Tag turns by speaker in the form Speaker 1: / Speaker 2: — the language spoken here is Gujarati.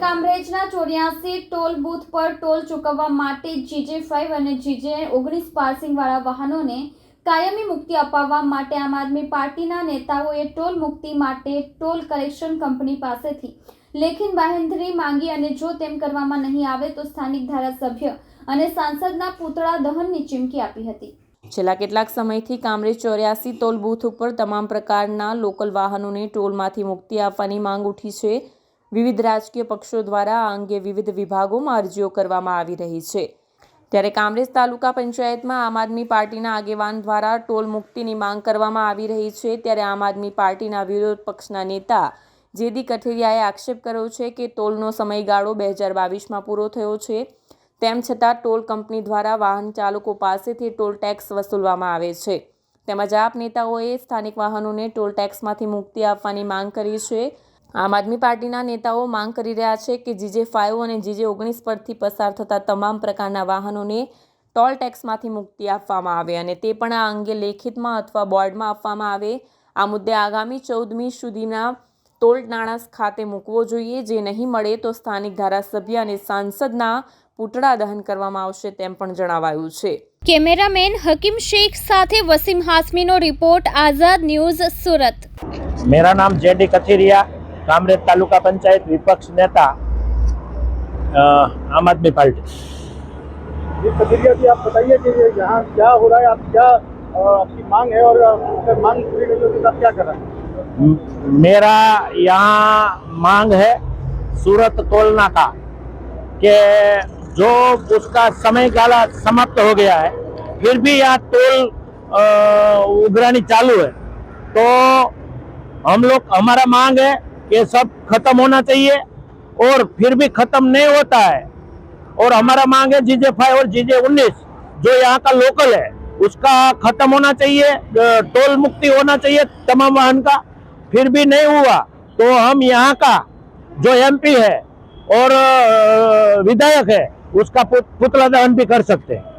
Speaker 1: કામરેજના ચોર્યાસી ટોલ બૂથ પર ટોલ ચૂકવવા માટે જીજે ફાઇવ અને જીજે ઓગણીસ પાર્સિંગવાળા વાહનોને કાયમી મુક્તિ અપાવવા માટે આમ આદમી પાર્ટીના નેતાઓએ ટોલ મુક્તિ માટે ટોલ કલેક્શન કંપની પાસેથી લેખિન બાહેંધરી માંગી અને જો તેમ કરવામાં નહીં આવે તો સ્થાનિક ધારાસભ્ય અને સાંસદના પૂતળા દહનની ચીમકી આપી હતી.
Speaker 2: છેલ્લા કેટલાક સમયથી કામરેજ ચોર્યાસી ટોલ બૂથ ઉપર તમામ પ્રકારના લોકલ વાહનોને ટોલમાંથી મુક્તિ આપવાની માંગ ઉઠી છે. વિવિધ રાજકીય પક્ષો દ્વારા આ અંગે વિવિધ વિભાગોમાં અરજીઓ કરવામાં આવી રહી છે. ત્યારે કામરેજ તાલુકા પંચાયતમાં આમ આદમી પાર્ટીના આગેવાન દ્વારા ટોલ મુક્તિની માંગ કરવામાં આવી રહી છે. ત્યારે આમ આદમી પાર્ટીના વિરોધ પક્ષના નેતા જેદી કઠેરિયાએ આક્ષેપ કર્યો છે કે ટોલનો સમયગાળો બે હજાર બાવીસમાં પૂરો થયો છે. તેમ છતાં ટોલ કંપની દ્વારા વાહન ચાલકો પાસેથી ટોલ ટેક્સ વસૂલવામાં આવે છે. તેમજ આપ નેતાઓએ સ્થાનિક વાહનોને ટોલ ટેક્સમાંથી મુક્તિ આપવાની માંગ કરી છે. આમ આદમી પાર્ટીના નેતાઓ માંગ કરી રહ્યા છે કે જીજે ફાઇવ અને જીજે ઓગણીસ પરથી પસાર થતા તમામ પ્રકારના વાહનોને ટોલ ટેક્સમાંથી મુક્તિ આપવામાં આવે અને તે પણ આ અંગે લેખિતમાં અથવા બોર્ડમાં આપવામાં આવે. આ મુદ્દે આગામી ચૌદમી સુધીના ટોલ નાણાં ખાતે મૂકવો જોઈએ. જે નહીં મળે તો સ્થાનિક ધારાસભ્ય અને સાંસદના પૂતળા દહન કરવામાં આવશે તેમ પણ જણાવાયું છે.
Speaker 1: કેમેરામેન હકીમ શેખ સાથે વસીમ હાસમીનો રિપોર્ટ આઝાદ ન્યૂઝ સુરત.
Speaker 3: મેરા નામ જેડી કથિરિયા कामरेज तालुका पंचायत विपक्ष नेता आम आदमी पार्टी
Speaker 4: ये आप बताइए कि यहाँ क्या हो रहा है आप क्या आपकी मांग है और मांग पूरी होगी तो क्या कर रहे हैं?
Speaker 3: मेरा यहाँ मांग है सूरत तोलना का कि जो उसका समय काला समाप्त हो गया है फिर भी यहाँ टोल उगरानी चालू है। तो हम लोग हमारा मांग है कि सब खत्म होना चाहिए और फिर भी खत्म नहीं होता है। और हमारा मांग है जीजे फाइव और जीजे उन्नीस, जो यहाँ का लोकल है, उसका खत्म होना चाहिए टोल मुक्ति होना चाहिए तमाम वाहन का। फिर भी नहीं हुआ तो हम यहाँ का जो एमपी है और विधायक है, उसका पुतला दहन भी कर सकते हैं।